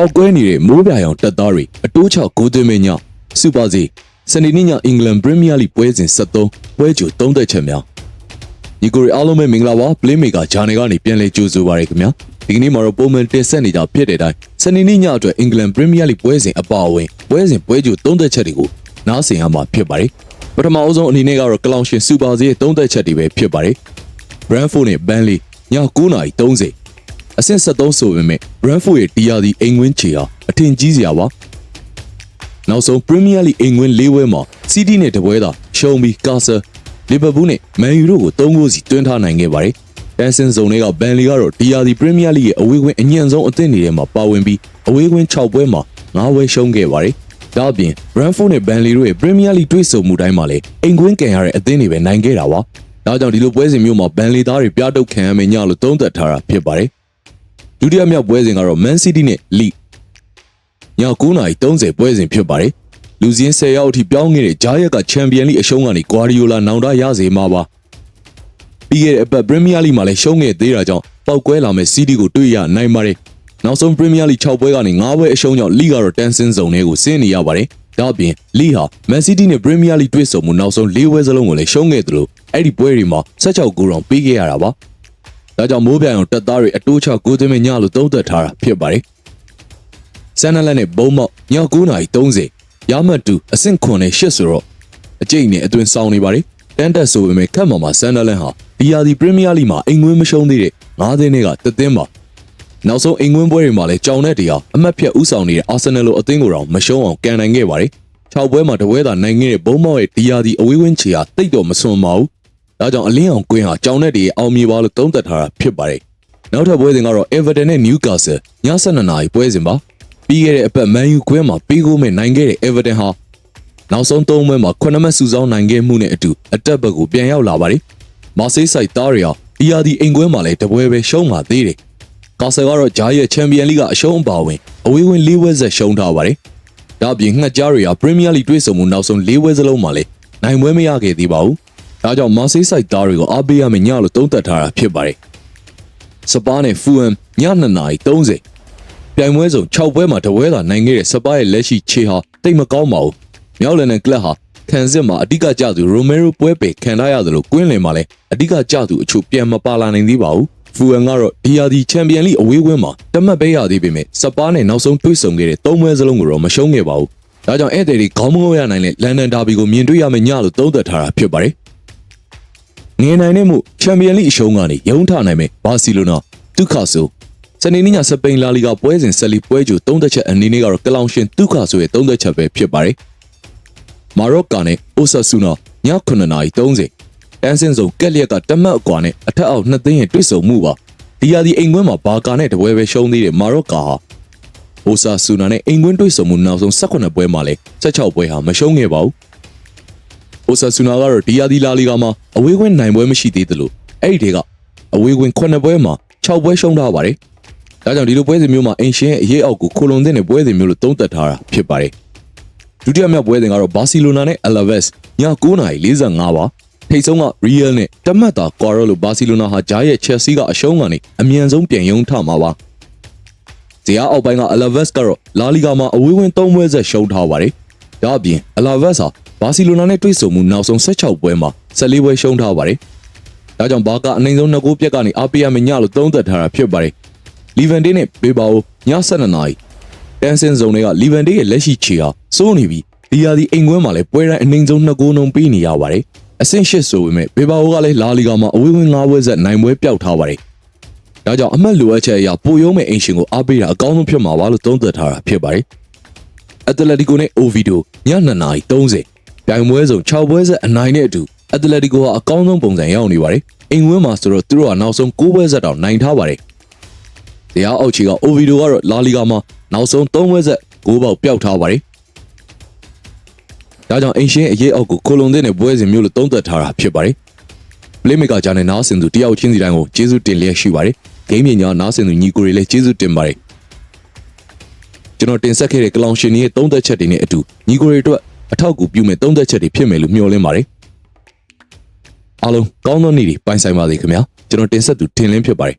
ပောက်ကွဲနေတဲ့မိုးပြာရောင်တက်သားတွေအတိုးချဂိုးသွင်းမညစူပါစီစနေနေ့ညအင်္ဂလန်ပရီးမီးယားလိပွဲစဉ်73ပွဲကြို3သက်ချက်များညီကိုရီအားလုံးပဲမင်္ဂလာပါပလေးမေကာဂျာနယ်ကနေပြန်လည်ကြိုဆိုပါရခင်ဗျာဒီကနေ့မှာတော့ပုံမှန်တင်ဆက်နေကြဖြစ်တဲ့အတိုင်းစနေနေ့ညအတွက်အင်္ဂလန်ပရီးမီးယားလိပွဲစဉ်အပါအဝင်ပွဲစဉ်ပွဲကြို3သက်ချက်တွေကိုနားဆင်ရမှာဖြစ်ပါတယ်ပထမအဆုံးအနေနဲ့ကတော့ကလောင်ရှင်စူပါစီရဲ့3သက်ချက်တွေပဲဖြစ်ပါတယ် Brentford နဲ့ Burnley ည9:30 အဆင့်73ဆိုပေမဲ့ Brentford ရဲ့တရားဒီအိမ်ဝင်းချီဟာအထင်ကြီးစရာပါနောက်ဆုံး Premier League အိမ်ဝင်း၄ဝဲမှာ City နဲ့တပွဲသာရှုံးပြီး Castle Liverpool နဲ့ Man U တို့ကို3ဂိုးစီတွန်းထားနိုင်ခဲ့ပါတယ်။တန်ဆင်ဇုံတွေက Burnley ကတော့တရားဒီ Premier League ရဲ့အဝေးကွင်းအညံ့ဆုံးအသင်းတွေထဲမှာပါဝင်ပြီးအဝေးကွင်း6ပွဲမှာ9ဝဲရှုံးခဲ့ပါတယ်။ဒါ့အပြင် Brentford နဲ့ Burnley တို့ရဲ့ Premier League တွေ့ဆုံမှုတိုင်းမှာလည်းအိမ်ကွင်းကန်ရတဲ့အသင်းတွေပဲနိုင်ခဲ့တာပါ။ဒါကြောင့်ဒီလိုပွဲစဉ်မျိုးမှာ Burnley သားတွေပြတုတ်ခံရမယ်ညလို့သုံးသပ်ထားတာဖြစ်ပါတယ်။ ဒုတိယမြောက်ပွဲစဉ်ကတော့ Man City နဲ့ Leeds ည9:30ပွဲစဉ်ဖြစ်ပါတယ်။လူစင်း10ရောက်အထိပြောင်းခဲ့တဲ့ဂျားရက်ကချန်ပီယံလိအရှုံးကနေဂွာဒီယိုလာနောင်တရစေမှာပါ။ပြီးခဲ့တဲ့အပတ်ပရီးမီးယားလိမှာလည်းရှုံးခဲ့သေးတာကြောင့်ပောက်ကွဲလာမဲ့စီးတီကိုတွေ့ရနိုင်ပါတယ်။နောက်ဆုံးပရီးမီးယားလိ6ပွဲကနေ9ပွဲအရှုံးကြောင့်လိကတော့တန်ဆင်းဇုံထဲကိုဆင်းနေရပါတယ်။ဒါ့အပြင်လိဟာမန်စီးတီးနဲ့ပရီးမီးယားလိတွေ့ဆုံမှုနောက်ဆုံး၄ပွဲစလုံးကိုလည်းရှုံးခဲ့သလိုအဲ့ဒီပွဲတွေမှာ16ဂိုးတောင်ပေးခဲ့ရတာပါ။ ဒါကြောင့်မိုးပြိုင်အောင်တက်သားတွေအတိုးချကိုသွင်းမဲ့ညလို့သုံးသပ်ထားတာဖြစ်ပါတယ်။ဆန်နလက်နဲ့ဘုံမောက်ည9:30ရမတ်တူအဆင့်ခွန်နဲ့ရှစ်ဆိုတော့အကျိတ်နဲ့အတွင်ဆောင်နေပါတယ်။တန်တက်ဆိုပေမဲ့ခက်မှမှာဆန်နလန်ဟာဒီယာဒီပရီးမီးယားလိမှာအိမ်ငွေးမရှုံးသေးတဲ့၅သင်းတွေကတသင်းပါနောက်ဆုံးအိမ်ငွင်းပွဲတွေမှာလည်းကြောင်တဲ့တရားအမတ်ဖြတ်ဥဆောင်နေတဲ့အာဆင်နယ်လိုအသင်းကိုတော့မရှုံးအောင်ကန်နိုင်ခဲ့ပါတယ်။၆ပွဲမှာတပွဲသာနိုင်ခဲ့တဲ့ဘုံမောက်ရဲ့ဒီယာဒီအဝေးဝင်းချီဟာတိတ်တော့မစွန်ပါဘူး။ ဒါကြောင့်အလင်းအောင်ကွင်းဟာကြောင်တဲ့တည်းအောင်မြေပါလို့သုံးသပ်ထားတာဖြစ်ပါတယ်။နောက်ထပ်ပွဲစဉ်ကတော့ Everton နဲ့ Newcastle ည7:00နာရီပွဲစဉ်ပါ။ပြီးခဲ့တဲ့အပတ် Man U ကွင်းမှာပြီးကိုမဲ့နိုင်ခဲ့တဲ့ Everton ဟာနောက်ဆုံး၃ပွဲမှာ9မှတ်စုဆောင်းနိုင်ခဲ့မှုနဲ့အတူအတက်ဘက်ကိုပြန်ရောက်လာပါတယ်။မာဆေးဆိုင်သားတွေဟာဒီယာဒီအိမ်ကွင်းမှာလည်းတပွဲပဲရှုံးပါသေးတယ်။ကာဆယ်ကတော့ဂျာရဲ့ချန်ပီယံလိကအရှုံးအပါဝင်အဝေးဝင်၄ဝက်ဆက်ရှုံးထားပါတယ်။ဒါ့အပြင်ငှက်ကြားတွေဟာပရီးမီးယားလိတွေ့ဆုံမှုနောက်ဆုံး၄ဝက်စလုံးမှာလည်းနိုင်ပွဲမရခဲ့သေးပါဘူး။ ဒါကြောင့်မာဆေးဆိုင်သားတွေကိုအားပေးရမယ်ညလို့သုံးသပ်ထားတာဖြစ်ပါတယ်။စပါးနဲ့ဖူအမ်ည2:30ပြိုင်ပွဲစုံ6ပွဲမှာတပွဲသာနိုင်ခဲ့တဲ့စပါးရဲ့လက်ရှိခြေဟာတိတ်မကောင်းပါဘူး။မြောက်လန်နဲ့ကလပ်ဟာခံစစ်မှာအဓိကကျသူရိုမဲရိုပွဲပယ်ခံထားရတယ်လို့ကွင်းလင်မှာလည်းအဓိကကျသူအချို့ပြန်မပါလာနိုင်သေးပါဘူး။ဖူအန်ကတော့ဒီယာဒီချန်ပီယံလိအဝေးကွင်းမှာတမတ်ပေးရသေးပေမဲ့စပါးနဲ့နောက်ဆုံးတွေ့ဆုံခဲ့တဲ့သုံးပွဲစလုံးကိုတော့မရှုံးခဲ့ပါဘူး။ဒါကြောင့်ဧည့်သည်တွေခေါင်းမငုံရနိုင်တဲ့လန်ဒန်ဒါဘီကိုမြင်တွေ့ရမယ့်ညလို့သုံးသပ်ထားတာဖြစ်ပါတယ်။ ငင်းနိုင်တဲ့မှုချန်ပီယံလိအရှုံးကနေရုံးထနိုင်မဲ့ဘာစီလိုနာဒုက္ခဆိုစနေနေ့ညစပိန်လာလီဂါပွဲစဉ်ဆက်လီပွဲကြိုသုံးသက်ချက်အနေနဲ့ကတော့ကလောင်ရှင်ဒုက္ခဆိုရဲ့သုံးသက်ချက်ပဲဖြစ်ပါတယ်။မာရော့ကာနဲ့အိုဆာဆူနာည9:30တန်းစင်စုံကက်လျက်ကတမတ်အကွာနဲ့အထက်အောက်နှစ်သိန်းရဲ့တွေ့ဆုံမှုပါဒီယာဒီအိမ်ကွင်းမှာဘာကာနဲ့တပွဲပဲရှုံးသေးတယ်မာရော့ကာဟာအိုဆာဆူနာနဲ့အိမ်ကွင်းတွေ့ဆုံမှုနောက်ဆုံး18ပွဲမှာလဲ16ပွဲဟာမရှုံးခဲ့ပါဘူး အိုဆာဆူနာကတော့ဒီယာဒီလာလီဂါမှာအဝေးကွင်းနိုင်ပွဲမရှိသေးသလိုအဲ့ဒီတွေကအဝေးကွင်း9ပွဲမှာ6ပွဲရှုံးထားပါတယ်ဒါကြောင့်ဒီလိုပွဲစဉ်မျိုးမှာအင်ရှင်ရဲ့အရေးအောက်ကိုခိုလွန်တဲ့ပွဲစဉ်မျိုးလို့သုံးသပ်ထားတာဖြစ်ပါတယ်ဒုတိယမြောက်ပွဲစဉ်ကတော့ဘာစီလိုနာနဲ့အလာဗက်စ်ည9:45ပါထိတ်ဆုံးက Real နဲ့တမတ်တာကွာရောလို့ဘာစီလိုနာဟာဂျားရဲ့ Chelsea ကအရှုံးကနေအမြန်ဆုံးပြန်ရုံထမှာပါ။ဇီယာအောက်ပိုင်းက Alaves ကတော့လာလီဂါမှာအဝေးဝင်၃ပွဲဆက်ရှုံးထားပါတယ်။ ဒါ့အပြင် Alaves ဟာဘာစီလိုနာနဲ့တွေ့ဆုံမှုနောက်ဆုံး16ပွဲမှာ14ပွဲရှုံးထားပါတယ်။ဒါကြောင့်ဘာကအနိုင်ဆုံး2ဂိုးပြက်ကနေအားပေးရမယ့်ညလို့သုံးသပ်ထားတာဖြစ်ပါတယ်။လီဗန်တေးနဲ့ဘေဘာအိုည7:00နာရီတန်ဆင်ဇုံတွေကလီဗန်တေးရဲ့လက်ရှိခြေဟာစိုးနေပြီးဒီယာဒီအိမ်ကွင်းမှာလည်းပွဲတိုင်းအနိုင်ဆုံး2ဂိုးနှုန်းပေးနေရပါတယ်။အဆင့်ရှစ်ဆိုပေမဲ့ဘေဘာအိုကလည်းလာလီဂါမှာအဝေးဝင်၅ပွဲဆက်နိုင်ပွဲပျောက်ထားပါတယ်။ဒါကြောင့်အမှတ်လိုအပ်ချက်အရပိုရုံးမဲ့အင်ရှင်ကိုအားပေးတာအကောင်းဆုံးဖြစ်မှာပါလို့သုံးသပ်ထားတာဖြစ်ပါတယ်။ အက်တလက်တီကိုနဲ့အိုဗီဒိုည2:30ပြိုင်ပွဲစုံ6ပွဲဆက်အနိုင်နဲ့အတူအက်တလက်တီကိုဟာအကောင်းဆုံးပုံစံရောက်နေပါတယ်။အိမ်ဝင်းမှာဆိုတော့သူတို့ကနောက်ဆုံး9ပွဲဆက်တောင်နိုင်ထားပါတယ်။တရားအောက်ချီကအိုဗီဒိုကတော့လာလီဂါမှာနောက်ဆုံး3ပွဲဆက်9ပေါက်ပျောက်ထားပါတယ်။ဒါကြောင့်အင်ရှင်အရေးအောက်ကိုကိုလွန်တဲ့နဲ့ပွဲစဉ်မျိုးလို့သုံးသပ်ထားတာဖြစ်ပါတယ်။ Playmaker ဂျာနဲ့နားဆင်သူတယောက်ချင်းစီတိုင်းကိုကျေးဇူးတင်လျက်ရှိပါတယ်။ Game ပညာနားဆင်သူညီကိုတွေလည်းကျေးဇူးတင်ပါတယ်။ ကျွန်တော်တင်ဆက်ခဲ့တဲ့ကလောင်ရှင်ရဲ့သုံးသက်ချက်တွေနဲ့အတူညီကိုတွေအတွက်အထောက်အကူပြုမဲ့သုံးသက်ချက်တွေဖြစ်မယ်လို့မျှော်လင့်ပါတယ်။အားလုံးကောင်းသောနေ့တွေပိုင်ဆိုင်ပါစေခင်ဗျာ။ကျွန်တော်တင်ဆက်သူတင်လင်းဖြစ်ပါတယ်